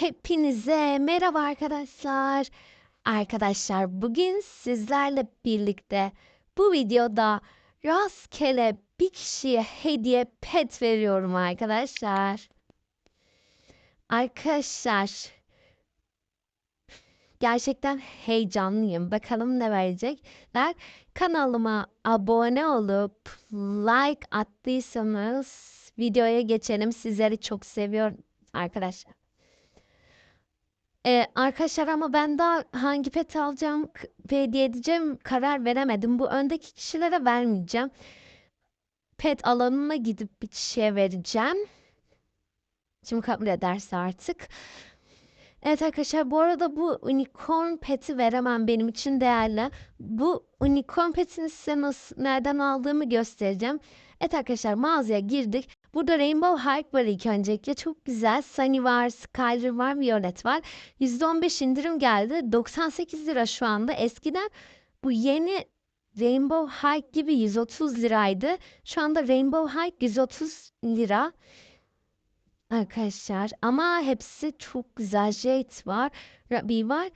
Hepinize merhaba arkadaşlar. Arkadaşlar bugün sizlerle birlikte bu videoda rastgele bir kişiye hediye pet veriyorum arkadaşlar. Arkadaşlar gerçekten heyecanlıyım. Bakalım ne verecekler. Kanalıma abone olup like attıysanız videoya geçelim. Sizleri çok seviyorum arkadaşlar. Ee, arkadaşlar ama ben daha hangi pet alacağım k- hediye edeceğim karar veremedim. Bu öndeki kişilere vermeyeceğim. Pet alanına gidip bir kişiye vereceğim. Şimdi kabul ederse artık. Evet arkadaşlar bu arada bu unicorn peti veremem benim için değerli. Bu unicorn petini size nasıl, nereden aldığımı göstereceğim. Evet arkadaşlar mağazaya girdik. Burada Rainbow Hike var ilk öncelikle. Çok güzel. Sunny var, Skyler var, Violet var. %15 indirim geldi. 98 lira şu anda. Eskiden bu yeni Rainbow Hike gibi 130 liraydı. Şu anda Rainbow Hike 130 lira. Arkadaşlar ama hepsi çok güzel. Jade var, Ruby var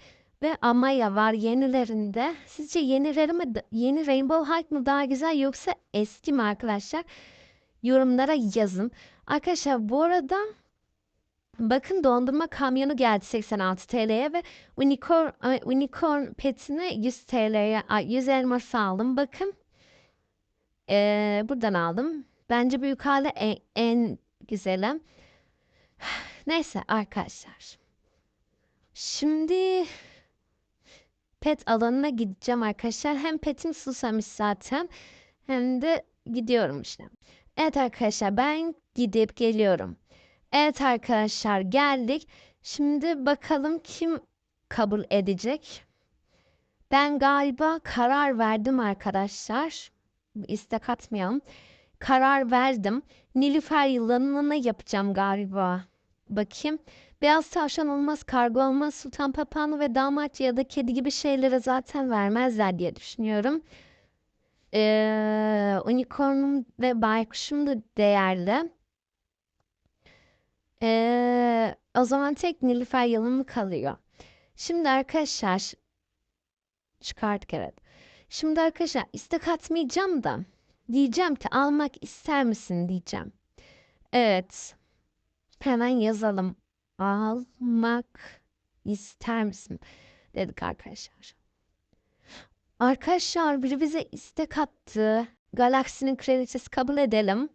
ve Amaya var yenilerinde. Sizce yenileri mi, yeni Rainbow Hike mı daha güzel yoksa eski mi arkadaşlar? Yorumlara yazın. Arkadaşlar bu arada bakın dondurma kamyonu geldi 86 TL'ye ve unicorn, ay, unicorn petini 100 TL'ye, ay, 100 elmas aldım. Bakın Ee, buradan aldım. Bence büyük hali en, en güzeli. Neyse arkadaşlar. Şimdi pet alanına gideceğim arkadaşlar. Hem petim susamış zaten hem de gidiyorum işte. Evet arkadaşlar ben gidip geliyorum. Evet arkadaşlar geldik. Şimdi bakalım kim kabul edecek. Ben galiba karar verdim arkadaşlar. İstek atmayalım. Karar verdim. Nilüfer yılanını yapacağım galiba. Bakayım. Beyaz tavşan olmaz, kargo olmaz, sultan papağanı ve damat ya da kedi gibi şeylere zaten vermezler diye düşünüyorum. Ee, unicornum ve baykuşum da değerli. Ee, o zaman tek Nilüfer yılanı kalıyor. Şimdi arkadaşlar çıkarttık evet. Şimdi arkadaşlar istek atmayacağım da diyeceğim ki almak ister misin diyeceğim. Evet. Hemen yazalım. Almak ister misin? Dedik arkadaşlar. Arkadaşlar biri bize istek attı. Galaksinin kraliçesi kabul edelim.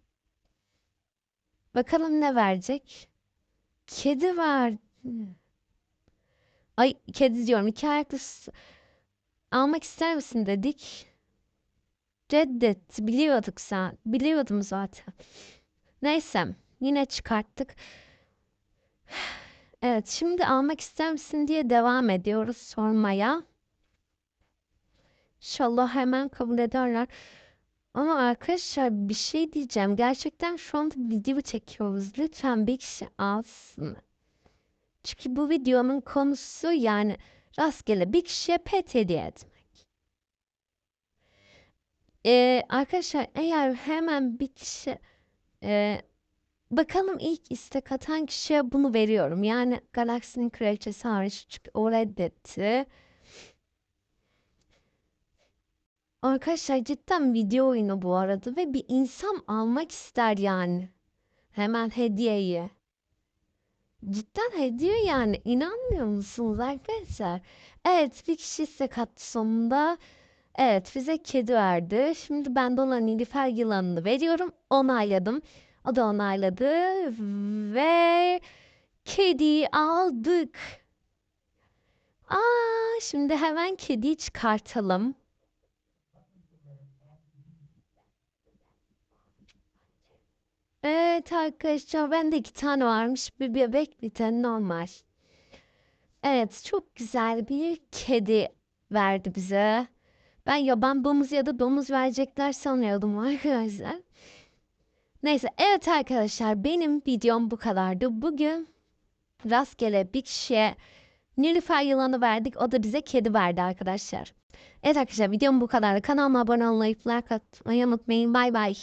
Bakalım ne verecek? Kedi verdi. Ay kedi diyorum. İki ayaklı almak ister misin dedik. Reddet. Biliyorduk sen. Biliyordum zaten. Neyse. Yine çıkarttık. Evet. Şimdi almak ister misin diye devam ediyoruz sormaya. İnşallah hemen kabul ederler. Ama arkadaşlar bir şey diyeceğim. Gerçekten şu anda video çekiyoruz. Lütfen bir kişi alsın. Çünkü bu videonun konusu yani rastgele bir kişiye pet hediye etmek. Ee, arkadaşlar eğer hemen bir kişi e, bakalım ilk istek atan kişiye bunu veriyorum. Yani galaksinin kraliçesi hariç çünkü o reddetti. Arkadaşlar cidden video oyunu bu arada ve bir insan almak ister yani. Hemen hediyeyi. Cidden hediye yani. İnanmıyor musunuz arkadaşlar? Evet bir kişi istek attı sonunda. Evet bize kedi verdi. Şimdi ben de ona Nilüfer yılanını veriyorum. Onayladım. O da onayladı. Ve kediyi aldık. Aa, şimdi hemen kediyi çıkartalım. Evet arkadaşlar bende iki tane varmış. Bir bebek bir tane normal. Evet çok güzel bir kedi verdi bize. Ben yaban domuz ya da domuz verecekler sanıyordum arkadaşlar. Neyse evet arkadaşlar benim videom bu kadardı. Bugün rastgele bir kişiye Nilüfer yılanı verdik. O da bize kedi verdi arkadaşlar. Evet arkadaşlar videom bu kadardı. Kanalıma abone olmayı, like atmayı unutmayın. Bay bay.